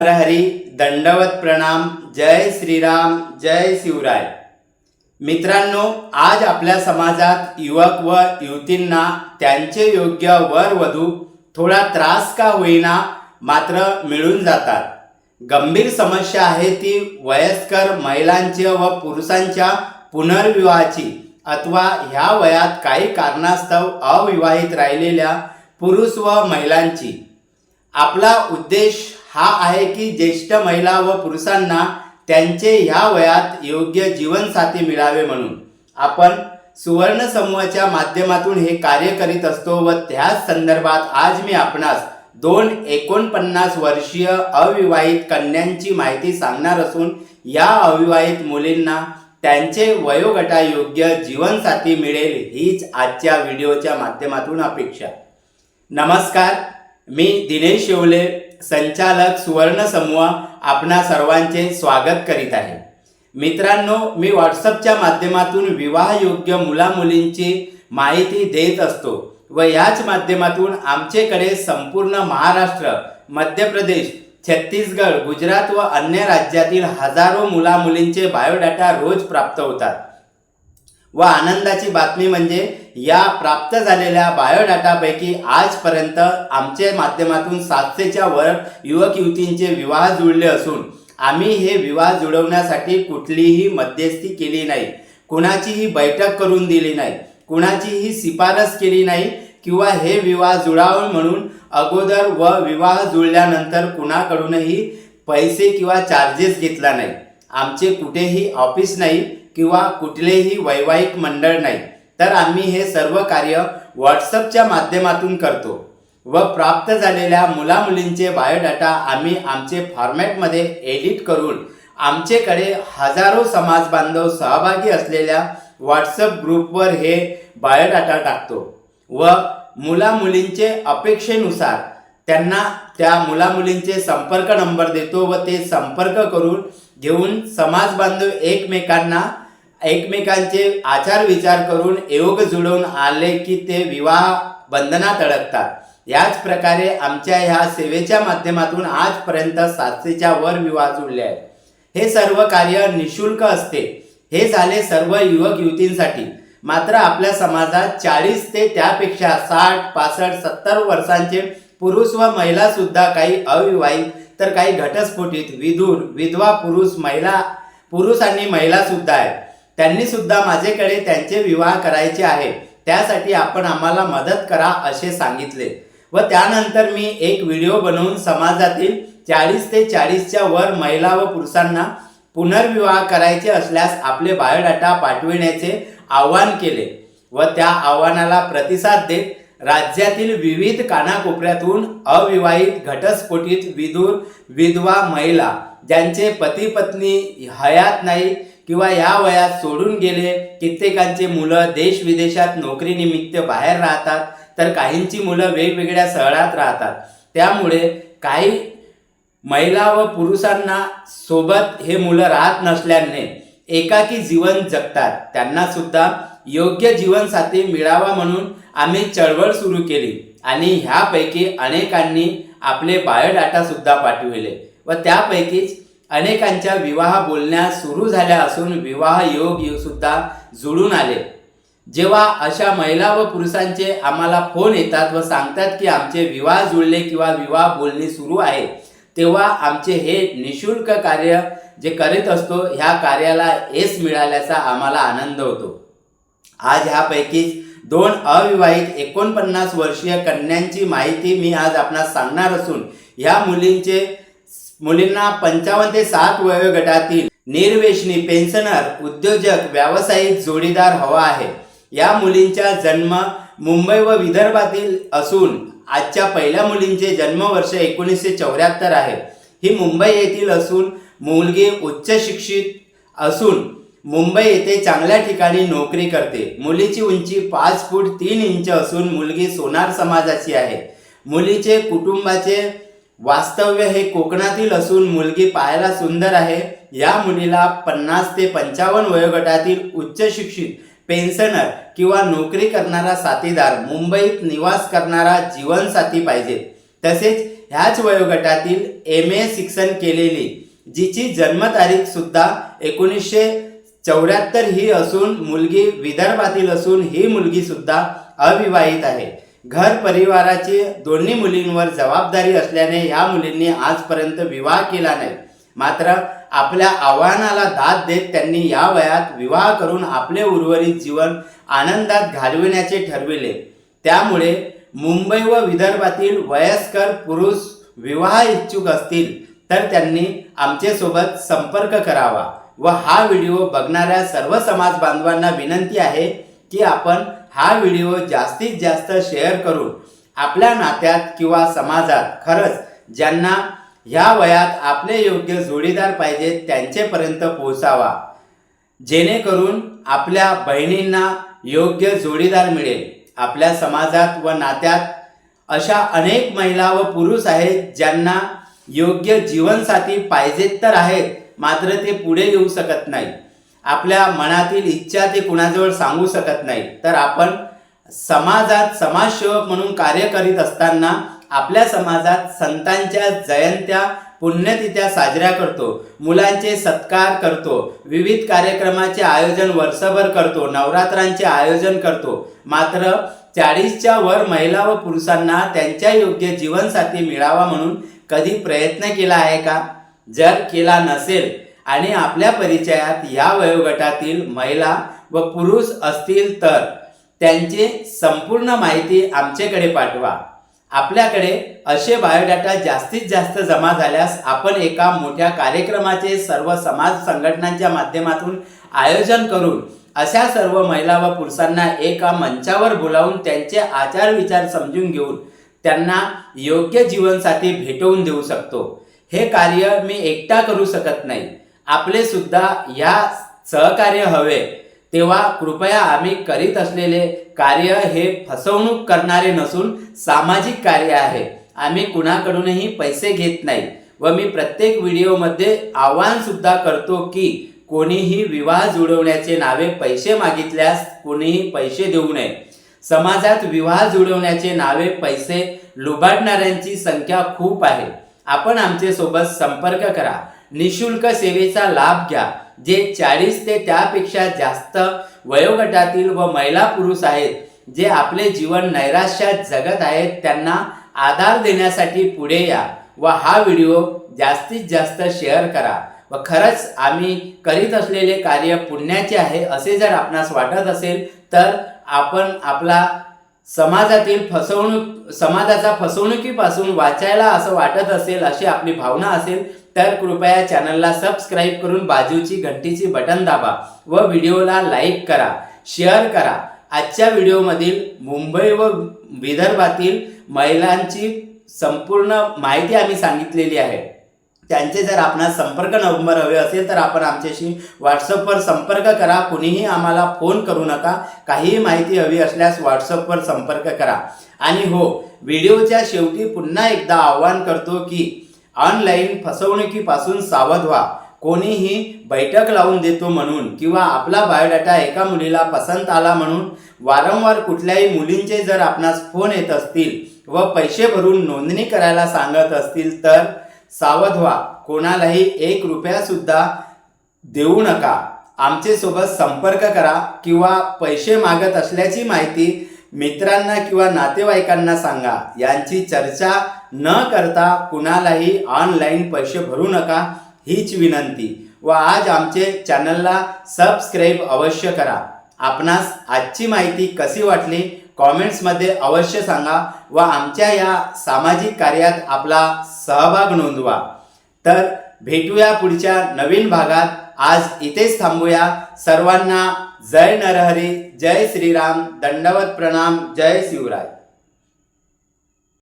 हरी दंडवत प्रणाम जय श्रीराम जय शिवराय. मित्रांनो आज आपल्या समाजात युवक व युवतींना त्यांचे योग्य वर वधू थोडा त्रास का होईना मात्र मिळून जातात. गंभीर समस्या आहे ती वयस्कर महिलांच्या व पुरुषांच्या पुनर्विवाहाची अथवा ह्या वयात काही कारणास्तव अविवाहित राहिलेल्या पुरुष व महिलांची. आपला उद्देश हा आहे की ज्येष्ठ महिला व पुरुषांना त्यांचे ह्या वयात योग्य जीवनसाथी मिळावे म्हणून. आपण सुवर्ण समूहाच्या माध्यमातून हे कार्य करीत असतो व त्याच संदर्भात आज मी आपणास दोन एकोणपन्नास वर्षीय अविवाहित कन्यांची माहिती सांगणार असून या अविवाहित मुलींना त्यांचे वयोगटायोग्य जीवनसाथी मिळेल हीच आजच्या व्हिडिओच्या माध्यमातून अपेक्षा. नमस्कार मी दिनेश येवले संचालक सुवर्ण समूह आपणा सर्वांचे स्वागत करीत आहे. मित्रांनो मी व्हॉट्सअपच्या माध्यमातून विवाहयोग्य मुलामुलींची माहिती देत असतो व याच माध्यमातून आमचेकडे संपूर्ण महाराष्ट्र मध्य प्रदेश छत्तीसगड गुजरात व अन्य राज्यातील हजारो मुलामुलींचे बायोडाटा रोज प्राप्त होतात. व आनंदाची बातमी म्हणजे या प्राप्त झालेल्या बायोडाटापैकी आजपर्यंत आमच्या माध्यमातून सातशेच्या वर युवक युवतींचे विवाह जुळले असून आम्ही हे विवाह जुळवण्यासाठी कुठलीही मध्यस्थी केली नाही. कुणाचीही बैठक करून दिली नाही. कुणाचीही शिफारस केली नाही किंवा हे विवाह जुळावं म्हणून अगोदर व विवाह जुळल्यानंतर कुणाकडूनही पैसे किंवा चार्जेस घेतला नाही. आमचे कुठेही ऑफिस नाही. किंवा कुठलेही वैवाहिक मंडळ नाही तर आम्ही हे सर्व कार्य व्हॉट्सअपच्या माध्यमातून करतो व प्राप्त झालेल्या मुलामुलींचे बायोडाटा आम्ही आमचे फॉर्मॅटमध्ये एडिट करून आमचेकडे हजारो समाज बांधव सहभागी असलेल्या व्हॉट्सअप ग्रुपवर हे बायोडाटा टाकतो व मुलामुलींचे अपेक्षेनुसार त्यांना त्या मुलामुलींचे संपर्क नंबर देतो व ते संपर्क करून घेऊन समाज बांधव एकमेकांना एकमेकांचे आचार विचार करून योग जुळवून आले की ते विवाह बंधनात अडकतात. याच प्रकारे आमच्या ह्या सेवेच्या माध्यमातून आजपर्यंत सातशेच्या वर विवाह जुळले आहेत. हे सर्व कार्य निशुल्क असते. हे झाले सर्व युवक युवतींसाठी. मात्र आपल्या समाजात चाळीस ते त्यापेक्षा साठ पासष्ट सत्तर वर्षांचे पुरुष व महिला सुद्धा काही अविवाहित तर काही घटस्फोटित विधूर विधवा पुरुष महिला पुरुष आणि महिला सुद्धा आहेत. त्यांनी सुद्धा माझ्याकडे त्यांचे विवाह करायचे आहे. त्यासाठी आपण आम्हाला मदत करा असे सांगितले. व त्यानंतर मी एक व्हिडिओ बनवून समाजातील चाळीस ते चाळीसच्या वर महिला व पुरुषांना पुनर्विवाह करायचे असल्यास आपले बायोडाटा पाठविण्याचे आवाहन केले व त्या आव्हानाला प्रतिसाद देत राज्यातील विविध कानाकोपऱ्यातून अविवाहित घटस्फोटित विदूर विधवा महिला ज्यांचे पती पत्नी हयात नाही किंवा या वयात सोडून गेले कित्येकांचे मुलं देश विदेशात नोकरीनिमित्त बाहेर राहतात तर काहींची मुलं वेगवेगळ्या शहरात राहतात. त्यामुळे काही महिला व पुरुषांना सोबत हे मुलं राहत नसल्याने एकाकी जीवन जगतात. त्यांना सुद्धा योग्य जीवनसाथी मिळावा म्हणून आम्ही चळवळ सुरू केली आणि ह्यापैकी अनेकांनी आपले बायोडाटा सुद्धा पाठविले व त्यापैकीच अनेकांच्या विवाह बोलण्या सुरू झाल्या असून विवाह योग सुद्धा जुळून आले. जेव्हा अशा महिला व पुरुषांचे आम्हाला फोन येतात व सांगतात की आमचे विवाह जुळले किंवा विवाह बोलणी सुरू आहे तेव्हा आमचे हे निशुल्क कार्य जे करीत असतो ह्या कार्याला यश मिळाल्याचा आम्हाला आनंद होतो. आज ह्यापैकीच दोन अविवाहित एकोणपन्नास वर्षीय कन्यांची माहिती मी आज आपणास सांगणार असून ह्या मुलींचे मुलींना पंचावन्न ते साठ वयोगटातील निर्वेशनी पेन्शनर उद्योजक व्यावसायिक जोडीदार हवा आहे. या मुलींचा जन्म मुंबई व विदर्भातील असून आजच्या पहिल्या मुलींचे जन्मवर्ष एकोणीसशे चौऱ्याहत्तर आहे. ही मुंबई येथील असून मुलगी उच्च शिक्षित असून मुंबई येथे चांगल्या ठिकाणी नोकरी करते. मुलीची उंची पाच फूट तीन इंच असून मुलगी सोनार समाजाची आहे. मुलीचे कुटुंबाचे वास्तव्य हे कोकणातील असून मुलगी पाहायला सुंदर आहे. या मुलीला पन्नास ते पंचावन्न वयोगटातील उच्च शिक्षित पेन्शनर किंवा नोकरी करणारा साथीदार मुंबईत निवास करणारा जीवनसाथी पाहिजे. तसेच ह्याच वयोगटातील एम ए शिक्षण केलेली जिची जन्मतारीख सुद्धा एकोणीसशे चौऱ्याहत्तर ही असून मुलगी विदर्भातील असून ही मुलगी सुद्धा अविवाहित आहे. घर परिवाराची दोन्ही मुलींवर जबाबदारी असल्याने या मुलींनी आजपर्यंत विवाह केला नाही. मात्र आपल्या आव्हानाला दाद देत त्यांनी या वयात विवाह करून आपले उर्वरित जीवन आनंदात घालविण्याचे ठरविले. त्यामुळे मुंबई व विदर्भातील वयस्कर पुरुष विवाह इच्छुक असतील तर त्यांनी आमच्यासोबत संपर्क करावा व हा व्हिडिओ बघणाऱ्या सर्व समाज बांधवांना विनंती आहे की आपण हा व्हिडिओ जास्तीत जास्त शेअर करून आपल्या नात्यात किंवा समाजात खरंच ज्यांना ह्या वयात आपले योग्य जोडीदार पाहिजेत त्यांचेपर्यंत पोहोचावा. जेणेकरून आपल्या बहिणींना योग्य जोडीदार मिळेल. आपल्या समाजात व नात्यात अशा अनेक महिला व पुरुष आहेत ज्यांना योग्य जीवनसाथी पाहिजेत तर आहेत मात्र ते पुढे येऊ शकत नाही आपल्या मनातील इच्छा ते कुणाजवळ सांगू शकत नाही. तर आपण समाजात समाजसेवक म्हणून कार्य करीत असताना आपल्या समाजात संतांच्या जयंत्या पुण्यतिथ्या साजऱ्या करतो मुलांचे सत्कार करतो विविध कार्यक्रमाचे आयोजन वर्षभर करतो नवरात्रांचे आयोजन करतो. मात्र चाळीसच्या वर महिला व पुरुषांना त्यांच्या योग्य जीवनसाथी मिळावा म्हणून कधी प्रयत्न केला आहे का? जर केला नसेल आणि आपल्या परिचयात या वयोगटातील महिला व पुरुष असतील तर त्यांची संपूर्ण माहिती आमच्याकडे पाठवा. आपल्याकडे असे बायोडाटा जास्तीत जास्त जमा झाल्यास आपण एका मोठ्या कार्यक्रमाचे सर्व समाज संघटनांच्या माध्यमातून आयोजन करून अशा सर्व महिला व पुरुषांना एका मंचावर बोलावून त्यांचे आचार विचार समजून घेऊन त्यांना योग्य जीवनसाथी भेटवून देऊ शकतो. हे कार्य मी एकटा करू शकत नाही. आपले सुद्धा या सहकार्य हवे. तेव्हा कृपया आम्ही करीत असलेले कार्य हे फसवणूक करणारे नसून सामाजिक कार्य आहे. आम्ही कुणाकडूनही पैसे घेत नाही व मी प्रत्येक व्हिडिओमध्ये आवाहन सुद्धा करतो की कोणीही विवाह जुळवण्याचे नावे पैसे मागितल्यास कोणीही पैसे देऊ नये. समाजात विवाह जुळवण्याचे नावे पैसे लुबाडणाऱ्यांची संख्या खूप आहे. आपण आमचे सोबत संपर्क करा. निशुल्क सेवेचा लाभ घ्या जे चाळीस ते त्यापेक्षा जास्त वयोगटातील व महिला पुरुष आहेत जे आपले जीवन नैराश्यात जगत आहेत त्यांना आधार देण्यासाठी पुढे या व हा व्हिडिओ जास्तीत जास्त शेअर करा. व खरंच आम्ही करीत असलेले कार्य पुण्याचे आहे असे जर आपणास वाटत असेल तर आपण आपला समाजातील फसवणूक समाजाचा फसवणुकीपासून वाचायला असं वाटत असेल अशी आपली भावना असेल तर कृपया चॅनलला सबस्क्राईब करून बाजूची घंटीची बटन दाबा व व्हिडिओला लाईक करा शेअर करा. आजच्या व्हिडिओमधील मुंबई व विदर्भातील महिलांची संपूर्ण माहिती आम्ही सांगितलेली आहे. त्यांचे जर आपणास संपर्क नंबर हवे असेल तर आपण आमच्याशी व्हॉट्सअपवर संपर्क करा. कुणीही आम्हाला फोन करू नका. काहीही माहिती हवी असल्यास व्हॉट्सअपवर संपर्क करा. आणि हो व्हिडिओच्या शेवटी पुन्हा एकदा आवाहन करतो की ऑनलाईन फसवणुकीपासून सावध व्हा. कोणीही बैठक लावून देतो म्हणून किंवा आपला बायोडाटा एका मुलीला पसंत आला म्हणून वारंवार कुठल्याही मुलींचे जर आपणास फोन येत असतील व पैसे भरून नोंदणी करायला सांगत असतील तर सावध व्हा. कोणालाही एक रुपयासुद्धा देऊ नका. आमचे सोबत संपर्क करा किंवा पैसे मागत असल्याची माहिती मित्रांना किंवा नातेवाईकांना सांगा. यांची चर्चा न करता कुणालाही ऑनलाईन पैसे भरू नका हीच विनंती. व आज आमचे चॅनलला सबस्क्राईब अवश्य करा. आपणास आजची माहिती कशी वाटली कॉमेंट्समध्ये अवश्य सांगा व आमच्या या सामाजिक कार्यात आपला सहभाग नोंदवा. तर भेटूया पुढच्या नवीन भागात. आज इथेच थांबूया. सर्वांना जय नरहरी जय श्रीराम दंडवत प्रणाम जय शिवराय.